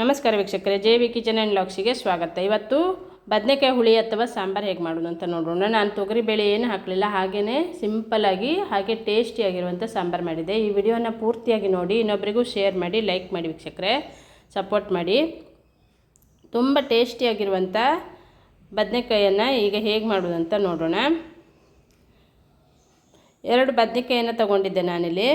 ನಮಸ್ಕಾರ ವೀಕ್ಷಕರೇ, J V kitchen and ಲಾಕ್ಸಿಗೆ ಸ್ವಾಗತ. ಇವತ್ತು ಬದನೆಕಾಯಿ ಹುಳಿ ಅಥವಾ ಸಾಂಬಾರು ಹೇಗೆ ಮಾಡೋದು ಅಂತ ನೋಡೋಣ ನಾನು ತೊಗರಿಬೇಳೆ ಏನು ಹಾಕಲಿಲ್ಲ ಹಾಗೆಯೇ ಸಿಂಪಲ್ಲಾಗಿ ಹಾಗೆ ಟೇಸ್ಟಿಯಾಗಿರುವಂಥ ಸಾಂಬಾರು ಮಾಡಿದೆ. ಈ ವಿಡಿಯೋನ ಪೂರ್ತಿಯಾಗಿ ನೋಡಿ ಇನ್ನೊಬ್ಬರಿಗೂ ಶೇರ್ ಮಾಡಿ ಲೈಕ್ ಮಾಡಿ ವೀಕ್ಷಕರೇ ಸಪೋರ್ಟ್ ಮಾಡಿ. ತುಂಬ ಟೇಸ್ಟಿಯಾಗಿರುವಂಥ ಬದನೆಕಾಯನ್ನು ಈಗ ಹೇಗೆ ಮಾಡೋದು ಅಂತ ನೋಡೋಣ ಎರಡು ಬದನೆಕಾಯನ್ನು ತಗೊಂಡಿದ್ದೆ ನಾನಿಲ್ಲಿ.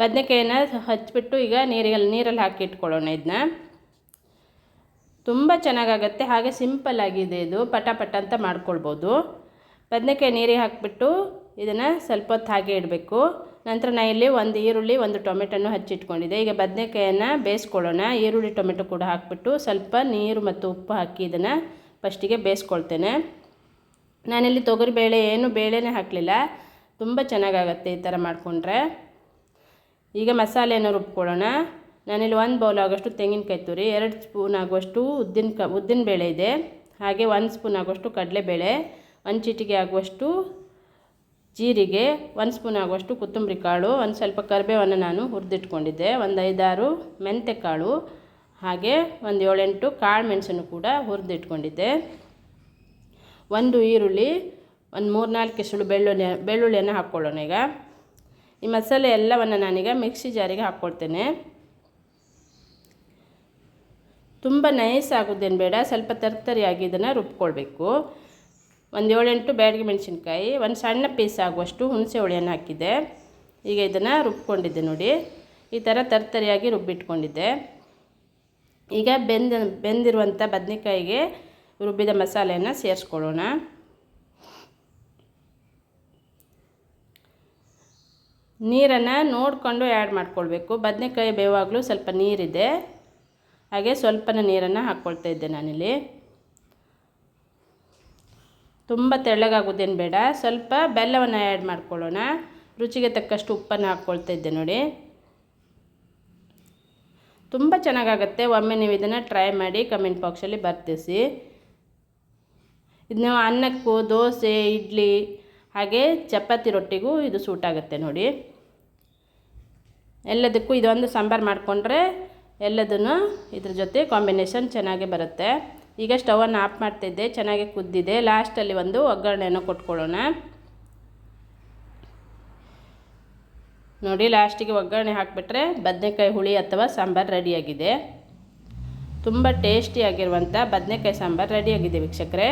ಬದನೆಕಾಯಿನ ಹಚ್ಚಿಬಿಟ್ಟು ಈಗ ನೀರಿಗೆ ನೀರಲ್ಲಿ ಹಾಕಿ ಇಟ್ಕೊಳ್ಳೋಣ ಇದನ್ನ ತುಂಬ ಚೆನ್ನಾಗಾಗತ್ತೆ, ಹಾಗೆ ಸಿಂಪಲ್ ಆಗಿದೆ ಇದು. ಪಟ ಪಟ ಅಂತ ಮಾಡ್ಕೊಳ್ಬೋದು. ಬದನೆಕಾಯಿ ನೀರಿಗೆ ಹಾಕಿಬಿಟ್ಟು ಇದನ್ನು ಸ್ವಲ್ಪ ಹೊತ್ತು ಹಾಗೆ ಇಡಬೇಕು. ನಂತರ ನಾನು ಇಲ್ಲಿ ಒಂದು ಈರುಳ್ಳಿ, ಒಂದು ಟೊಮೆಟೊನು ಹಚ್ಚಿಟ್ಕೊಂಡಿದ್ದೆ ಈಗ ಬದನೆಕಾಯನ್ನು ಬೇಯಿಸ್ಕೊಳ್ಳೋಣ. ಈರುಳ್ಳಿ, ಟೊಮೆಟೊ ಕೂಡ ಹಾಕಿಬಿಟ್ಟು ಸ್ವಲ್ಪ ನೀರು ಮತ್ತು ಉಪ್ಪು ಹಾಕಿ ಇದನ್ನು ಫಸ್ಟಿಗೆ ಬೇಯಿಸ್ಕೊಳ್ತೇನೆ. ನಾನಿಲ್ಲಿ ತೊಗರಿಬೇಳೆ, ಏನು ಬೇಳೆನೇ ಹಾಕಲಿಲ್ಲ. ತುಂಬ ಚೆನ್ನಾಗಾಗತ್ತೆ ಈ ಥರ ಮಾಡಿಕೊಂಡ್ರೆ. ಈಗ ಮಸಾಲೆಯನ್ನು ರುಬ್ಕೊಳ್ಳೋಣ. ನಾನಿಲ್ಲಿ ಒಂದು ಬೌಲ್ ಆಗೋಷ್ಟು ತೆಂಗಿನಕಾಯಿ ತುರಿ, ಎರಡು ಸ್ಪೂನ್ ಆಗುವಷ್ಟು ಉದ್ದಿನ ಕ, ಉದ್ದಿನ ಬೇಳೆ ಇದೆ. ಹಾಗೆ ಒಂದು ಸ್ಪೂನ್ ಆಗುವಷ್ಟು ಕಡಲೆಬೇಳೆ, ಒಂದು ಚಿಟಿಕೆ ಆಗುವಷ್ಟು ಜೀರಿಗೆ, ಒಂದು ಸ್ಪೂನ್ ಆಗುವಷ್ಟು ಕೊತ್ತಂಬರಿ ಕಾಳು, ಒಂದು ಸ್ವಲ್ಪ ಕರಿಬೇವನ್ನು ನಾನು ಹುರಿದಿಟ್ಕೊಂಡಿದ್ದೆ, ಒಂದು ಐದಾರು ಮೆಂತೆ ಕಾಳು ಹಾಗೆ ಒಂದು ಏಳೆಂಟು ಕಾಳು ಮೆಣಸನ್ನು ಕೂಡ ಹುರಿದಿಟ್ಕೊಂಡಿದ್ದೆ. ಒಂದು ಈರುಳ್ಳಿ, ಒಂದು ಮೂರ್ನಾಲ್ಕು ಎಸಳು ಬೆಳ್ಳುಳ್ಳಿ, ಬೆಳ್ಳುಳ್ಳಿಯನ್ನು ಹಾಕ್ಕೊಳ್ಳೋಣ ಈಗ. ಈ ಮಸಾಲೆ ಎಲ್ಲವನ್ನು ನಾನೀಗ ಮಿಕ್ಸಿ ಜಾರಿಗೆ ಹಾಕ್ಕೊಳ್ತೇನೆ. ತುಂಬ ನೈಸ್ ಆಗೋದೇನು ಬೇಡ, ಸ್ವಲ್ಪ ತರ್ತರಿಯಾಗಿ ಇದನ್ನು ರುಬ್ಕೊಳ್ಬೇಕು. ಒಂದು ಏಳೆಂಟು ಬ್ಯಾಡಿಗೆ ಮೆಣಸಿನ್ಕಾಯಿ, ಒಂದು ಸಣ್ಣ ಪೀಸ್ ಆಗುವಷ್ಟು ಹುಣಸೆ ಹುಳಿಯನ್ನು ಹಾಕಿದ್ದೆ ಈಗ ಇದನ್ನು ರುಬ್ಕೊಂಡಿದ್ದೆ ನೋಡಿ, ಈ ಥರ ತರ್ತರಿಯಾಗಿ ರುಬ್ಬಿಟ್ಕೊಂಡಿದ್ದೆ. ಈಗ ಬೆಂದ ಬೆಂದಿರುವಂಥ ಬದನೆಕಾಯಿಗೆ ರುಬ್ಬಿದ ಮಸಾಲೆಯನ್ನು ಸೇರಿಸ್ಕೊಳ್ಳೋಣ. ನೀರನ್ನು ನೋಡಿಕೊಂಡು ಆ್ಯಡ್ ಮಾಡ್ಕೊಳ್ಬೇಕು. ಬದನೆಕಾಯಿ ಬೇವಾಗಲೂ ಸ್ವಲ್ಪ ನೀರಿದೆ. ಹಾಗೆ ಸ್ವಲ್ಪನ ನೀರನ್ನು ಹಾಕ್ಕೊಳ್ತಾ ಇದ್ದೆ ನಾನಿಲ್ಲಿ. ತುಂಬ ತೆಳ್ಳಗಾಗೋದೇನು ಬೇಡ. ಸ್ವಲ್ಪ ಬೆಲ್ಲವನ್ನು ಆ್ಯಡ್ ಮಾಡ್ಕೊಳ್ಳೋಣ. ರುಚಿಗೆ ತಕ್ಕಷ್ಟು ಉಪ್ಪನ್ನು ಹಾಕ್ಕೊಳ್ತಾ ಇದ್ದೆ ನೋಡಿ. ತುಂಬ ಚೆನ್ನಾಗಾಗತ್ತೆ. ಒಮ್ಮೆ ನೀವು ಇದನ್ನು ಟ್ರೈ ಮಾಡಿ ಕಮೆಂಟ್ ಬಾಕ್ಸಲ್ಲಿ ಬರ್ತಿಸಿ. ಇದನ್ನ ಅನ್ನಕ್ಕೂ, ದೋಸೆ, ಇಡ್ಲಿ ಹಾಗೆ ಚಪಾತಿ ರೊಟ್ಟಿಗೂ ಇದು ಸೂಟ್ ಆಗುತ್ತೆ ನೋಡಿ. ಎಲ್ಲದಕ್ಕೂ ಇದೊಂದು ಸಾಂಬಾರು ಮಾಡಿಕೊಂಡ್ರೆ ಎಲ್ಲದನ್ನು ಇದ್ರ ಜೊತೆ ಕಾಂಬಿನೇಷನ್ ಚೆನ್ನಾಗೇ ಬರುತ್ತೆ. ಈಗ ಸ್ಟವನ್ನು ಆಫ್ ಮಾಡ್ತಿದ್ದೆ, ಚೆನ್ನಾಗಿ ಕುದ್ದಿದೆ. ಲಾಸ್ಟಲ್ಲಿ ಒಂದು ಒಗ್ಗರಣೆಯನ್ನು ಕೊಟ್ಕೊಳ್ಳೋಣ. ನೋಡಿ ಲಾಸ್ಟಿಗೆ ಒಗ್ಗರಣೆ ಹಾಕಿಬಿಟ್ರೆ ಬದನೆಕಾಯಿ ಹುಳಿ ಅಥವಾ ಸಾಂಬಾರು ರೆಡಿಯಾಗಿದೆ. ತುಂಬ ಟೇಸ್ಟಿಯಾಗಿರುವಂಥ ಬದನೆಕಾಯಿ ಸಾಂಬಾರು ರೆಡಿಯಾಗಿದೆ ವೀಕ್ಷಕರೇ.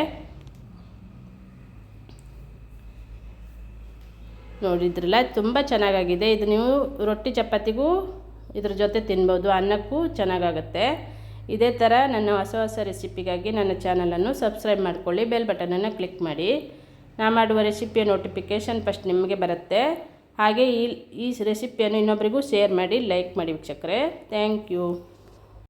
ನೋಡಿದ್ರಲ್ಲ, ತುಂಬ ಚೆನ್ನಾಗಾಗಿದೆ. ಇದು ನೀವು ರೊಟ್ಟಿ ಚಪಾತಿಗೂ ಇದ್ರ ಜೊತೆ ತಿನ್ಬೋದು, ಅನ್ನಕ್ಕೂ ಚೆನ್ನಾಗಾಗುತ್ತೆ. ಇದೇ ಥರ ನನ್ನ ಹೊಸ ಹೊಸ ರೆಸಿಪಿಗಾಗಿ ನನ್ನ ಚಾನಲನ್ನು ಸಬ್ಸ್ಕ್ರೈಬ್ ಮಾಡ್ಕೊಳ್ಳಿ ಬೆಲ್ ಬಟನನ್ನು ಕ್ಲಿಕ್ ಮಾಡಿ. ನಾ ಮಾಡುವ ರೆಸಿಪಿಯ ನೋಟಿಫಿಕೇಷನ್ ಫಸ್ಟ್ ನಿಮಗೆ ಬರುತ್ತೆ. ಹಾಗೆ ಈ ಈ ರೆಸಿಪಿಯನ್ನು ಇನ್ನೊಬ್ಬರಿಗೂ ಶೇರ್ ಮಾಡಿ ಲೈಕ್ ಮಾಡಿ ವೀಕ್ಷಕರೇ. Thank you